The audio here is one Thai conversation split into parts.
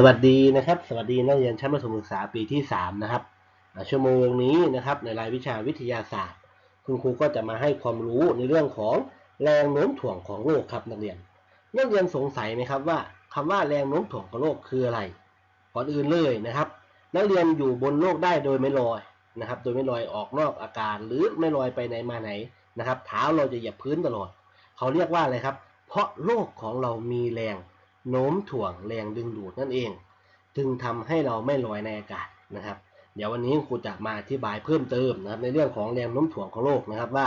สวัสดีนะครับ สวัสดีนักเรียนชั้นประถมศึกษาปีที่ 3 นะครับชั่วโมงนี้นะครับในรายวิชาวิทยาศาสตร์ คุณครูก็จะมาให้ความรู้ในเรื่องของแรงโน้มถ่วงของโลกครับนักเรียน นักเรียนสงสัยไหมครับว่าคำว่าแรงโน้มถ่วงของโลกคืออะไรก่อนอื่นเลยนะครับ นักเรียนอยู่บนโลกได้โดยไม่ลอยนะครับ โดยไม่ลอยออกนอกอากาศหรือไม่ลอยไปไหนมาไหนนะครับ เท้าเราจะเหยียบพื้นตลอด เขาเรียกว่าอะไรครับ เพราะโลกของเรามีแรง โน้มถ่วงแรงดึงดูดนั่นเอง จึงทำให้เราไม่ลอยในอากาศนะครับ เดี๋ยววันนี้ครูจะมาอธิบายเพิ่มเติมนะครับ ในเรื่องของแรงโน้มถ่วงของโลกนะครับว่า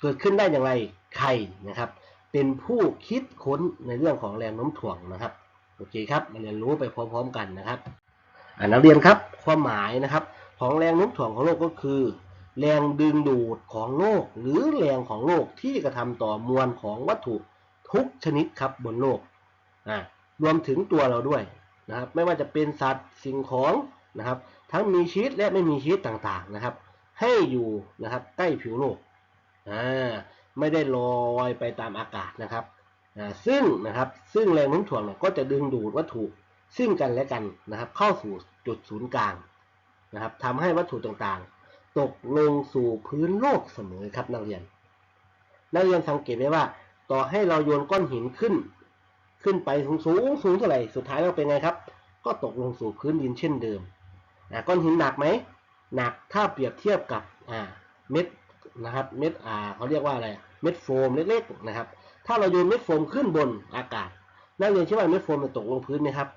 เกิดขึ้นได้อย่างไรใครนะครับ เป็นผู้คิดค้นในเรื่องของแรงโน้มถ่วงนะครับโอเคครับมาเรียนรู้ไปพร้อมๆกันนะครับอ่านักเรียนครับความหมายนะครับ ของแรงโน้มถ่วงของโลกก็คือ แรงดึงดูดของโลก หรือแรงของโลกที่กระทำต่อมวลของวัตถุทุกชนิดครับบนโลกอ่า รวมถึงตัวเราด้วยนะครับ ไม่ว่าจะเป็นสัตว์สิ่งของนะครับ ทั้งมีชีวิตและไม่มีชีวิตต่างๆนะครับ ให้อยู่นะครับใต้ผิวโลกอ่าไม่ได้ลอยไปตามอากาศนะครับอ่าซึ่งนะครับซึ่งแรงโน้มถ่วงเนี่ยก็จะดึงดูดวัตถุซึ่งกันและกันนะครับ เข้าสู่จุดศูนย์กลางนะครับทำให้วัตถุต่างๆ ตกลงสู่พื้นโลกเสมอครับนักเรียน นักเรียนสังเกตได้ว่า ต่อให้เราโยนก้อนหินขึ้น ขึ้นไปสูงสูงสูงเท่าไหร่สุดท้ายเราเป็นไงครับ ก็ตกลงสู่พื้นดินเช่นเดิมอ่าก้อนหินหนักไหมหนักถ้าเปรียบเทียบกับอ่าเม็ดนะครับเม็ดอ่าเขาเรียกว่าอะไรเม็ดโฟมเล็กๆนะครับ ถ้าเราโยนเม็ดโฟมขึ้นบนอากาศนักเรียนคิดว่าเม็ดโฟมจะตกลงพื้นไหมครับ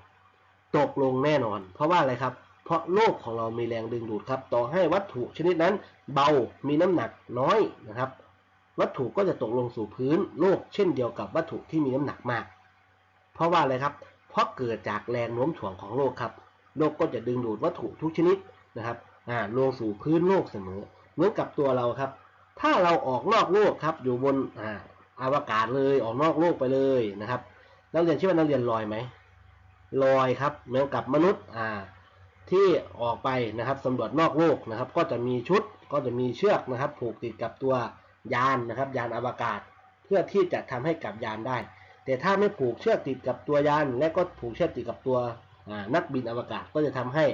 ตกลงแน่นอน เพราะว่าอะไรครับ เพราะโลกของเรามีแรงดึงดูดครับ ต่อให้วัตถุชนิดนั้นเบา มีน้ำหนักน้อยนะครับ วัตถุก็จะตกลงสู่พื้นโลกเช่นเดียวกับวัตถุที่มีน้ำหนักมาก เพราะว่าอะไรครับ เพราะเกิดจากแรงโน้มถ่วงของโลกครับ โลกก็จะดึงดูดวัตถุทุกชนิดนะครับลงสู่พื้นโลกเสมอ เหมือนกับตัวเราครับ ถ้าเราออกนอกโลกครับ อยู่บนอาอวกาศเลยออกนอกโลกไปเลยนะครับ นักเรียนชื่อว่านักเรียนลอยไหมลอยครับเหมือนกับมนุษย์อ่าที่ออกไปนะครับสำรวจนอกโลกนะครับ ก็จะมีชุดก็จะมีเชือกนะครับ ผูกติดกับตัวยานนะครับ ยานอวกาศ เพื่อที่จะทำให้กลับยานได้ แต่ถ้าไม่ผูกเชือกติดกับตัวยาน และก็ผูกเชือกติดกับตัวนักบินอวกาศก็จะทำให้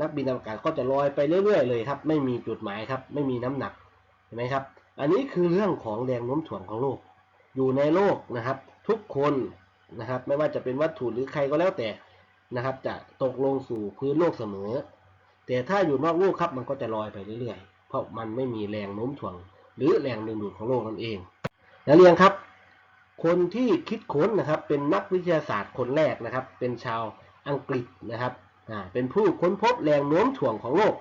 นักบินอวกาศก็จะลอยไปเรื่อยๆเลยครับ ไม่มีจุดหมายครับ ไม่มีน้ำหนักเห็นไหมครับ อันนี้คือเรื่องของแรงโน้มถ่วงของโลก อยู่ในโลกนะครับ ทุกคนนะครับ ไม่ว่าจะเป็นวัตถุหรือใครก็แล้วแต่นะครับ จะตกลงสู่พื้นโลกเสมอ แต่ถ้าอยู่นอกโลกครับมันก็จะลอยไปเรื่อยๆ เพราะมันไม่มีแรงโน้มถ่วง หรือแรงดึงดูดของโลกนั่นเองนักเรียนครับ คนที่คิดค้นนะครับเป็นนักวิทยาศาสตร์คนแรกนะครับ เป็นชาวอังกฤษนะครับเป็นผู้ค้นพบแรงโน้มถ่วงของโลก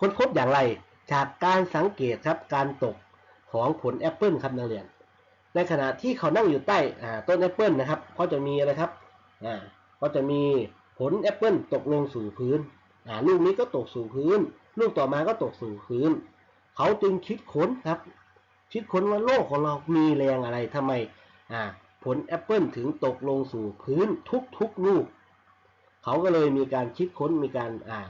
ค้นพบอย่างไรจากการสังเกตครับการตกของผลแอปเปิลครับนักเรียน ในขณะที่เขานั่งอยู่ใต้ต้นแอปเปิลนะครับก็จะมีอะไรครับอ่าก็จะมีผลแอปเปิลตกลงสู่พื้นลูกนี้ก็ตกสู่พื้น ลูกต่อมาก็ตกสู่พื้น เขาจึงคิดค้นครับ คิดค้นว่าโลกของเรามีแรงอะไรทำไมอ่าผลแอปเปิลถึงตกลงสู่พื้นทุกๆลูก เขาก็เลยมีการคิดค้นมีการอ่า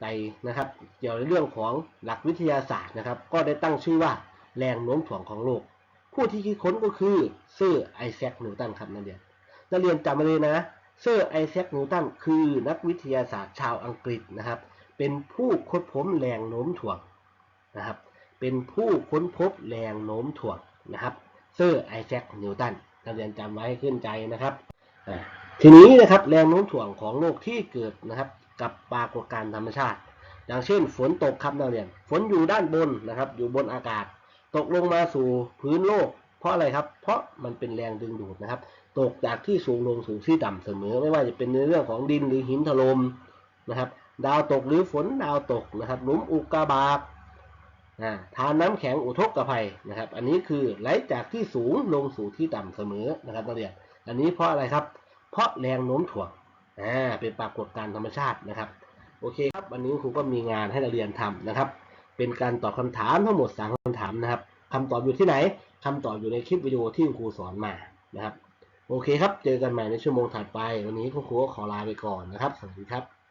ไตนะครับ เกี่ยวในเรื่องของหลักวิทยาศาสตร์นะครับ ก็ได้ตั้งชื่อว่าแรงโน้มถ่วงของโลก ผู้ที่คิดค้นก็คือเซอร์ไอแซคนิวตันครับนักเรียนนักเรียนจำมาเลยนะเซอร์ไอแซคนิวตันคือนักวิทยาศาสตร์ชาวอังกฤษนะครับ เป็นผู้ค้นพบแรงโน้มถ่วงนะครับ เป็นผู้ค้นพบแรงโน้มถ่วงนะครับเซอร์ไอแซคนิวตันนักเรียนจำไว้ให้ขึ้นใจนะครับทีนี้นะครับแรงโน้มถ่วงของโลกที่เกิดนะครับกับปรากฏการณ์ธรรมชาติ อย่างเช่น ฝนตกครับนักเรียน ฝนอยู่ด้านบนนะครับ อยู่บนอากาศ ตกลงมาสู่พื้นโลก เพราะอะไรครับ เพราะมันเป็นแรงดึงดูดนะครับ ตกจากที่สูงลงสู่ที่ต่ำเสมอ ไม่ว่าจะเป็นในเรื่องของดินหรือหินถล่มนะครับ ดาวตกหรือฝนดาวตกนะครับหลุมอุกกาบาต ทานน้ำแข็งอุทกภัยนะครับ อันนี้คือไหลจากที่สูงลงสู่ที่ต่ำเสมอนะครับนักเรียนอันนี้เพราะอะไรครับ เพราะแรงโน้มถ่วงอ่าเป็นปรากฏการณ์ธรรมชาตินะครับ โอเคครับวันนี้ครูก็มีงานให้นักเรียนทำนะครับ เป็นการตอบคำถามทั้งหมดสามคำถามนะครับคำตอบอยู่ที่ไหนคำตอบอยู่ในคลิปวิดีโอที่ครูสอนมานะครับ โอเคครับ เจอกันใหม่ในชั่วโมงถัดไป วันนี้ครูก็ขอลาไปก่อนนะครับ สวัสดีครับ